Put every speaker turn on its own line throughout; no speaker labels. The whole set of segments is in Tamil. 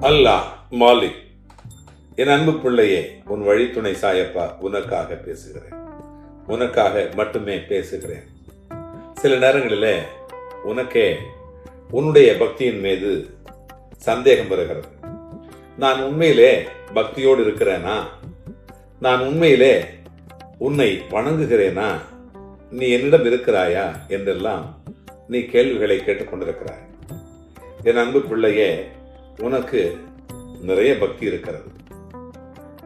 அல்லாஹ் மாலிக் என் அன்பு பிள்ளையே உன் வழித்துணை சாயப்பா உனக்காக பேசுகிறேன். உனக்காக மட்டுமே பேசுகிறேன். சில நேரங்களிலே உனக்கே உன்னுடைய பக்தியின் மீது சந்தேகம் வருகிறது. நான் உண்மையிலே பக்தியோடு இருக்கிறேனா? நான் உண்மையிலே உன்னை வணங்குகிறேனா? நீ என்னிடம் இருக்கிறாயா? என்றெல்லாம் நீ கேள்விகளை கேட்டுக்கொண்டிருக்கிறாய். என் அன்பு பிள்ளையே உனக்கு நிறைய பக்தி இருக்கிறது.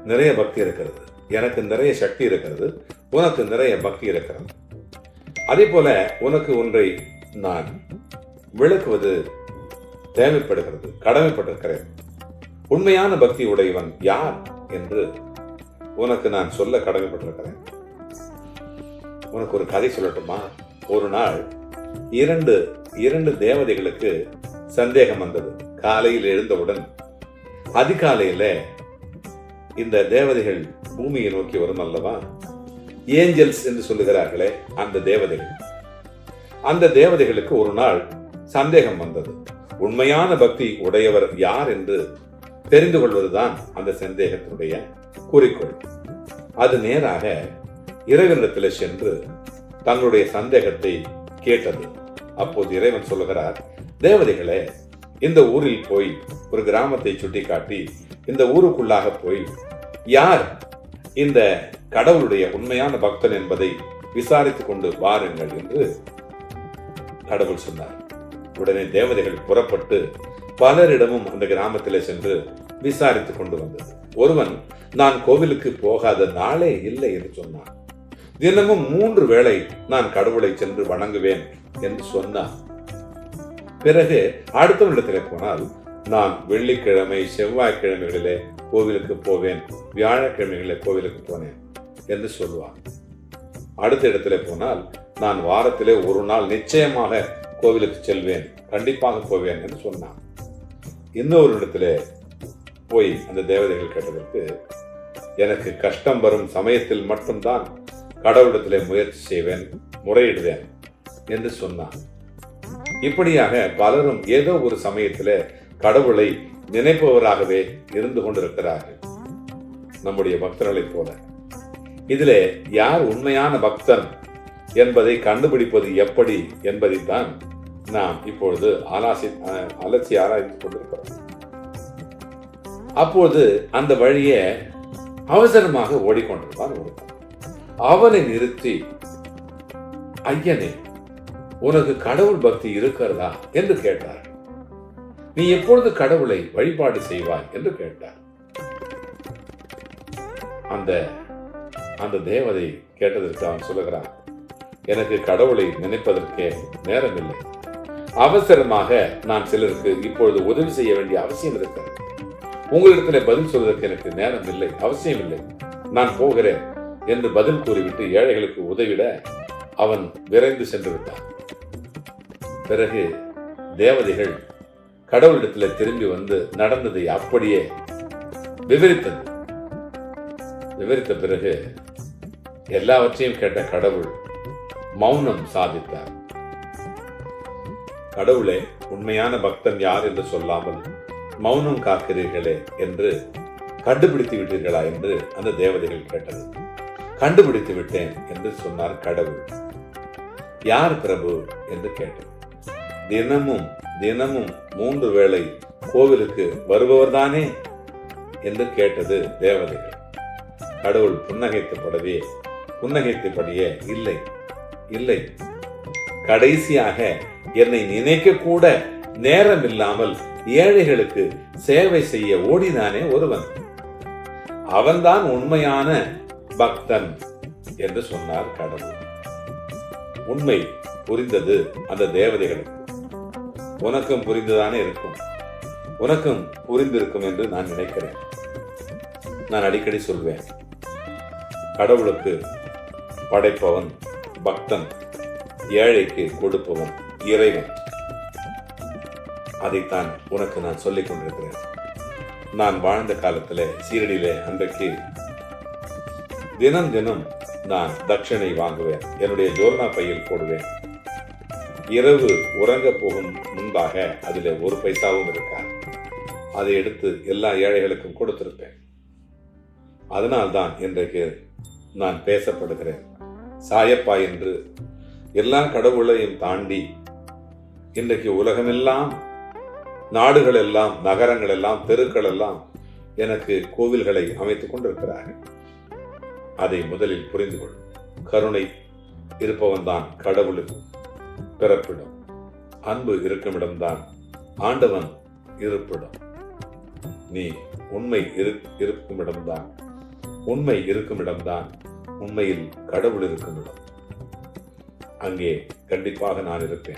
நிறைய பக்தி இருக்கிறது. எனக்கு நிறைய சக்தி இருக்கிறது. உனக்கு நிறைய பக்தி இருக்கிறது. அதே போல உனக்கு ஒன்றை நான் விளக்குவது தேவைப்படுகிறது கடமைப்பட்டிருக்கிறேன். உண்மையான பக்தி உடையவன் யார் என்று உனக்கு நான் சொல்ல கடமைப்பட்டிருக்கிறேன். உனக்கு ஒரு கதை சொல்லட்டுமா? ஒரு நாள் இரண்டு இரண்டு தேவதைகளுக்கு சந்தேகம் வந்தது. காலையில் எழுந்தவுடன் அதிகாலையில இந்த தேவதைகள் பூமியை நோக்கி வரும் அல்லவா? ஏஞ்சல்ஸ் என்று சொல்லுகிறார்களே அந்த தேவதைகள். அந்த தேவதைகளுக்கு ஒரு நாள் சந்தேகம் வந்தது. உண்மையான பக்தி உடையவர் யார் என்று தெரிந்து கொள்வதுதான் அந்த சந்தேகத்தினுடைய குறிக்கோள். அது நேராக இறைவனிடத்தில் சென்று தங்களுடைய சந்தேகத்தை கேட்டது. அப்போது இறைவன் சொல்லுகிறார் தேவதைகளே இந்த ஊரில் போய் ஒரு கிராமத்தை சுட்டிக்காட்டி இந்த ஊருக்குள்ளாக போய் யார் இந்த கடவுளுடைய உண்மையான பக்தன் என்பதை விசாரித்துக் கொண்டு வாருங்கள் என்று கடவுள் சொன்னார். உடனே தேவதைகள் புறப்பட்டு பலரிடமும் அந்த கிராமத்திலே சென்று விசாரித்துக் கொண்டு வந்தது. ஒருவன் நான் கோவிலுக்கு போகாத நாளே இல்லை என்று சொன்னான். தினமும் மூன்று வேளை நான் கடவுளை சென்று வணங்குவேன் என்று சொன்னான். பிறகு அடுத்த அடுத்தவனிடத்தில் போனால் நான் வெள்ளிக்கிழமை செவ்வாய்க்கிழமைகளிலே கோவிலுக்கு போவேன். வியாழக்கிழமைகளிலே கோவிலுக்கு போனேன். என்று சொல்லுவான் அடுத்த இடத்துல போனால் நான் வாரத்திலே ஒரு நாள் நிச்சயமாக கோவிலுக்கு செல்வேன். கண்டிப்பாக போவேன் என்று சொன்னான் இன்னொரு இடத்துல போய் அந்த தேவதைகள் கேட்டதற்கு எனக்கு கஷ்டம் வரும் சமயத்தில் மட்டும்தான் கடவுளிடத்திலே முயற்சி செய்வேன் முறையிடுவேன் என்று சொன்னான் இப்படியாக பலரும் ஏதோ ஒரு சமயத்தில் கடவுளை நினைப்பவராகவே இருந்து கொண்டிருக்கிறார்கள். நம்முடைய பக்தர்களைப் போல. இதிலே யார் உண்மையான பக்தன் என்பதை கண்டுபிடிப்பது எப்படி என்பதைத்தான் நாம் இப்பொழுது ஆலாசி அலட்சி ஆராய்ந்து கொண்டிருக்கிறோம். அப்போது அந்த வழியே அவசரமாக ஓடிக்கொண்டிருந்தான் ஒருத்தன் அவனை நிறுத்தி ஐயனே உனக்கு கடவுள் பக்தி இருக்கிறதா என்று கேட்டார். நீ எப்பொழுது கடவுளை வழிபாடு செய்வாய் என்று கேட்டார். அந்த அந்த தேவதை கேட்டதற்கு அவன் சொல்லுகிறான் எனக்கு கடவுளை நினைப்பதற்கே நேரமில்லை. அவசரமாக நான் சிலருக்கு இப்பொழுது உதவி செய்ய வேண்டிய அவசியம் இருக்கிறது. உங்களிடத்தில் பதில் சொல்வதற்கு எனக்கு நேரம் இல்லை அவசியம் இல்லை நான் போகிறேன் என்று பதில் கூறிவிட்டு ஏழைகளுக்கு உதவிட அவன் விரைந்து சென்று விட்டான். பிறகு தேவதைகள் கடவுளிடத்தில் திரும்பி வந்து நடந்ததை அப்படியே விவரித்தது. விவரித்த பிறகு எல்லாவற்றையும் கேட்ட கடவுள் மௌனம் சாதித்தார். கடவுளே உண்மையான பக்தன் யார் என்று சொல்லாமல் மௌனம் காக்கிறீர்களே என்று கண்டுபிடித்து விட்டீர்களா என்று அந்த தேவதைகள் கேட்டது. கண்டுபிடித்து விட்டேன் என்று சொன்னார் கடவுள். யார் பிரபு? என்று கேட்டது. தினமும் தினமும் மூன்று வேளை கோவிலுக்கு வருபவர்தானே? என்று கேட்டது தேவதைகள். கடவுள் புன்னகைத்தபடவே புன்னகைத்தபடியே இல்லை இல்லை. கடைசியாக என்னை நினைக்க கூட நேரம் இல்லாமல் ஏழைகளுக்கு சேவை செய்ய ஓடினானே ஒருவன். அவன்தான் உண்மையான பக்தன் என்று சொன்னார் கடவுள். உண்மை புரிந்தது அந்த தேவதைகளுக்கு. உனக்கும் புரிந்துதானே இருக்கும். உனக்கும் புரிந்திருக்கும் என்று நான் நினைக்கிறேன். நான் அடிக்கடி சொல்வேன். கடவுளுக்கு படைப்பவன் பக்தன் ஏழைக்கு கொடுப்பவன் இறைவன். அதைத்தான் உனக்கு நான் சொல்லிக் கொண்டிருக்கிறேன். நான் வாழ்ந்த காலத்தில் சீரடியில அன்றைக்கு தினம் தினம் நான் தட்சணை வாங்குவேன். என்னுடைய ஜோர்னா பையில் போடுவேன். இரவு உறங்க போகும் முன்பாக அதில் ஒரு பைசாவும் இருக்காது. அதை எடுத்து எல்லா ஏழைகளுக்கும் கொடுத்திருப்பேன். அதனால்தான் இன்றைக்கு நான் பேசப்படுகிறேன். சாயப்பா என்று எல்லா கடவுளையும் தாண்டி இன்றைக்கு உலகமெல்லாம் நாடுகள் எல்லாம் நகரங்கள் எல்லாம் தெருக்கள் எல்லாம் எனக்கு கோவில்களை அமைத்துக் கொண்டிருக்கிறார்கள். அதை முதலில் புரிந்து கொள். கருணை இருப்பவன் தான் கடவுளுக்கு. பிறப்பிடும். அன்பு இருக்குமிடம்தான். ஆண்டவன் இருப்பிடம். நீ உண்மை இரு- இருக்குமிடம்தான். உண்மை இருக்குமிடம்தான். உண்மையில் கடவுள் இருக்குமிடம். அங்கே கண்டிப்பாக நான் இருப்பேன்.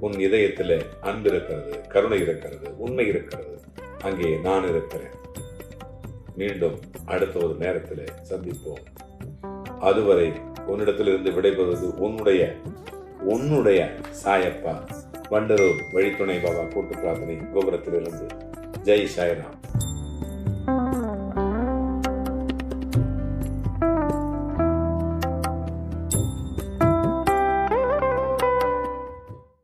உன் இதயத்தில் அன்பு இருக்கிறது கருணை இருக்கிறது உண்மை இருக்கிறது. அங்கே நான் இருக்கிறேன். மீண்டும் அடுத்த ஒரு நேரத்தில் சந்திப்போம். அதுவரை உன்னிடத்திலிருந்து விடைபெறுவது உன்னுடைய உன்னுடைய சாயப்பா வண்டரூர் வழித்துணை பாபா கூட்டு பிரார்த்தனை கோபுரத்திலிருந்து. ஜெய் சாய்ராம்.